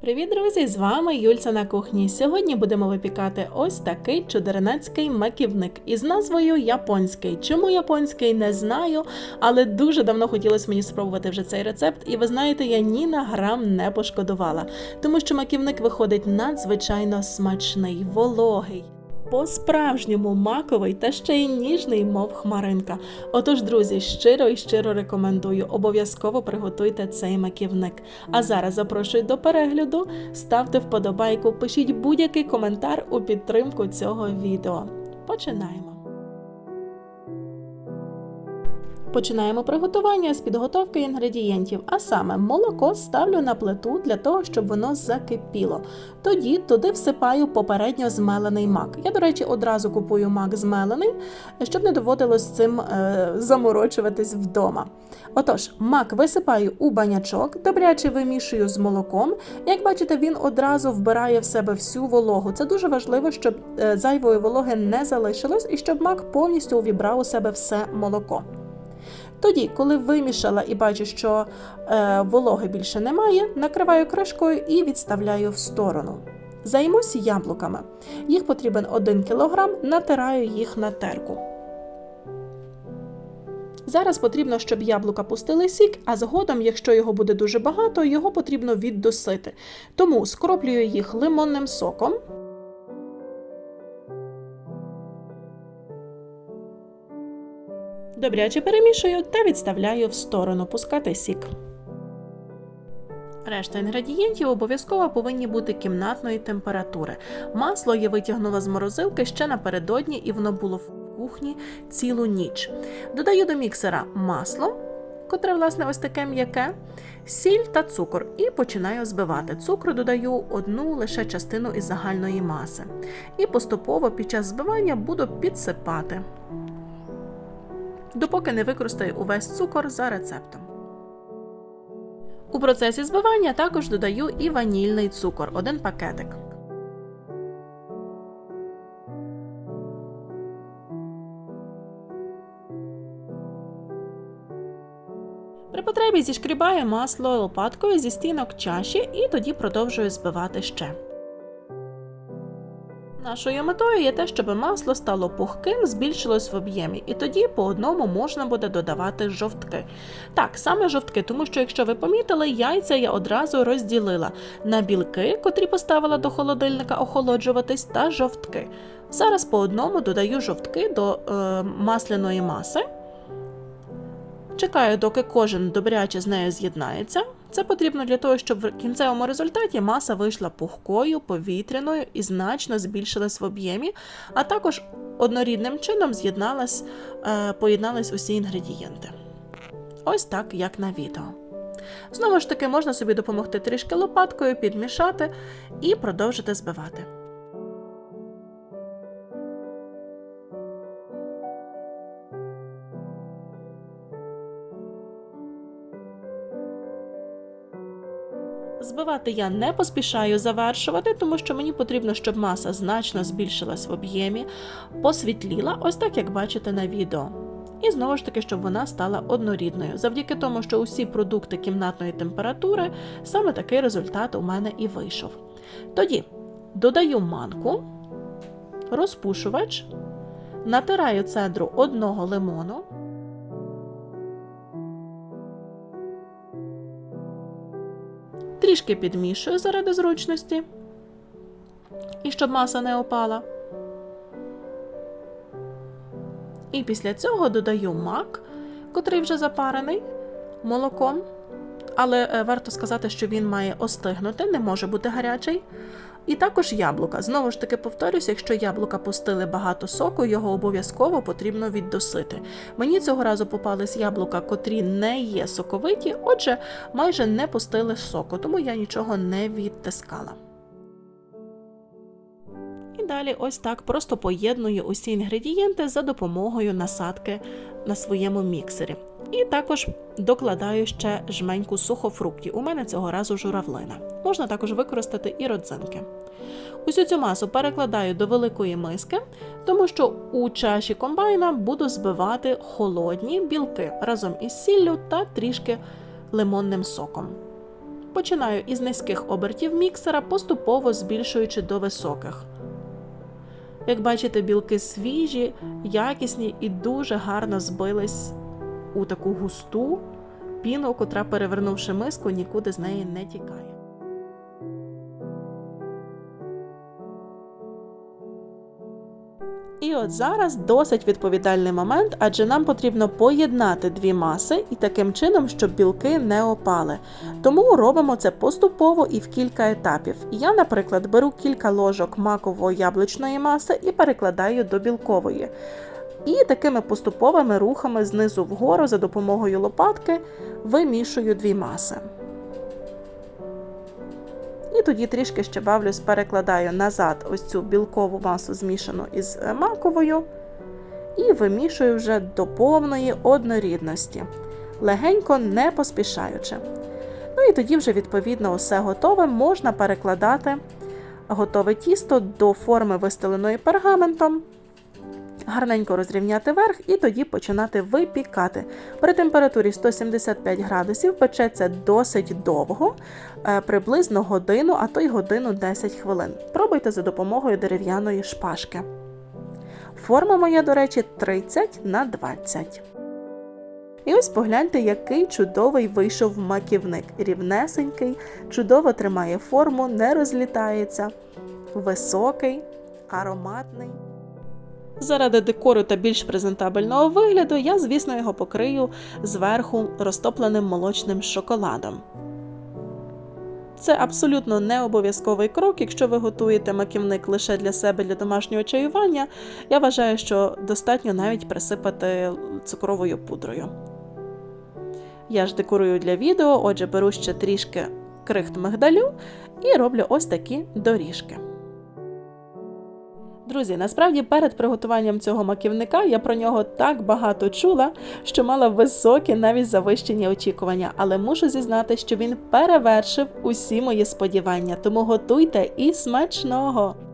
Привіт, друзі! З вами Юльця на кухні. Сьогодні будемо випікати ось такий чудернацький маківник із назвою Японський. Чому японський не знаю, але дуже давно хотілося мені спробувати вже цей рецепт, і ви знаєте, я ні на грам не пошкодувала, тому що маківник виходить надзвичайно смачний, вологий. По-справжньому маковий та ще й ніжний, мов хмаринка. Отож, друзі, щиро і щиро рекомендую. Обов'язково приготуйте цей маківник. А зараз запрошую до перегляду, ставте вподобайку, пишіть будь-який коментар у підтримку цього відео. Починаємо. Починаємо приготування з підготовки інгредієнтів, а саме молоко ставлю на плиту для того, щоб воно закипіло. Тоді туди всипаю попередньо змелений мак. Я, до речі, одразу купую мак змелений, щоб не доводилось цим е, заморочуватись вдома. Отож, мак висипаю у банячок, добряче вимішую з молоком. Як бачите, він одразу вбирає в себе всю вологу. Це дуже важливо, щоб е, зайвої вологи не залишилось і щоб мак повністю увібрав у себе все молоко. Тоді, коли вимішала і бачу, що е, вологи більше немає, накриваю кришкою і відставляю в сторону. Займусь яблуками. Їх потрібен 1 кг, натираю їх на терку. Зараз потрібно, щоб яблука пустили сік, а згодом, якщо його буде дуже багато, його потрібно віддосити. Тому скроплюю їх лимонним соком. Добряче перемішую та відставляю в сторону пускати сік. Решта інгредієнтів обов'язково повинні бути кімнатної температури. Масло я витягнула з морозилки ще напередодні, і воно було в кухні цілу ніч. Додаю до міксера масло, котре, власне, ось таке м'яке, сіль та цукор, і починаю збивати. Цукру додаю одну лише частину із загальної маси. І поступово під час збивання буду підсипати допоки не використаю увесь цукор за рецептом. У процесі збивання також додаю і ванільний цукор один пакетик. При потребі зішкрібаю масло лопаткою зі стінок чаші і тоді продовжую збивати ще. Нашою метою є те, щоб масло стало пухким, збільшилось в об'ємі, і тоді по одному можна буде додавати жовтки. Так, саме жовтки, тому що, якщо ви помітили, яйця я одразу розділила на білки, котрі поставила до холодильника охолоджуватись, та жовтки. Зараз по одному додаю жовтки до е, масляної маси. Чекаю, доки кожен добряче з нею з'єднається. Це потрібно для того, щоб в кінцевому результаті маса вийшла пухкою, повітряною і значно збільшилась в об'ємі, а також однорідним чином з'єдналась, е, поєднались усі інгредієнти. Ось так, як на відео. Знову ж таки, можна собі допомогти трішки лопаткою, підмішати і продовжити збивати. Збивати я не поспішаю завершувати, тому що мені потрібно, щоб маса значно збільшилась в об'ємі, посвітліла, ось так як бачите на відео. І знову ж таки, щоб вона стала однорідною. Завдяки тому, що усі продукти кімнатної температури, саме такий результат у мене і вийшов. Тоді додаю манку, розпушувач, натираю цедру одного лимону. Трішки підмішую заради зручності. І щоб маса не опала. І після цього додаю мак, котрий вже запарений молоком. Але е, варто сказати, що він має остигнути, не може бути гарячий. І також яблука. Знову ж таки, повторюся, якщо яблука пустили багато соку, його обов'язково потрібно віддосити. Мені цього разу попались яблука, котрі не є соковиті, отже, майже не пустили соку, тому я нічого не відтискала. І далі ось так просто поєдную усі інгредієнти за допомогою насадки на своєму міксері. І також докладаю ще жменьку сухофруктів. У мене цього разу журавлина. Можна також використати і родзинки. Усю цю масу перекладаю до великої миски, тому що у чаші комбайна буду збивати холодні білки разом із сіллю та трішки лимонним соком. Починаю із низьких обертів міксера, поступово збільшуючи до високих. Як бачите, білки свіжі, якісні і дуже гарно збились у таку густу піну, котра, перевернувши миску, нікуди з неї не тікає. І от зараз досить відповідальний момент, адже нам потрібно поєднати дві маси і таким чином, щоб білки не опали. Тому робимо це поступово і в кілька етапів. Я, наприклад, беру кілька ложок маково-яблучної маси і перекладаю до білкової. І такими поступовими рухами знизу вгору за допомогою лопатки вимішую дві маси. І тоді трішки ще бавлюсь, перекладаю назад ось цю білкову масу змішану із е, маковою, і вимішую вже до повної однорідності, легенько не поспішаючи. Ну і тоді вже, відповідно, усе готове, можна перекладати готове тісто до форми, вистеленої пергаментом. Гарненько розрівняти верх і тоді починати випікати. При температурі 175 градусів печеться досить довго, е, приблизно годину, а то й годину 10 хвилин. Пробуйте за допомогою дерев'яної шпажки. Форма моя, до речі, 30 на 20. І ось погляньте, який чудовий вийшов маківник. Рівнесенький, чудово тримає форму, не розлітається, високий, ароматний. Заради декору та більш презентабельного вигляду я, звісно, його покрию зверху розтопленим молочним шоколадом. Це абсолютно не обов'язковий крок, якщо ви готуєте маківник лише для себе для домашнього чаювання. Я вважаю, що достатньо навіть присипати цукровою пудрою. Я ж декорую для відео, отже, беру ще трішки крихт мигдалю і роблю ось такі доріжки. Друзі, насправді перед приготуванням цього маківника я про нього так багато чула, що мала високі, навіть завищені очікування, але мушу зізнати, що він перевершив усі мої сподівання. Тому готуйте і смачного!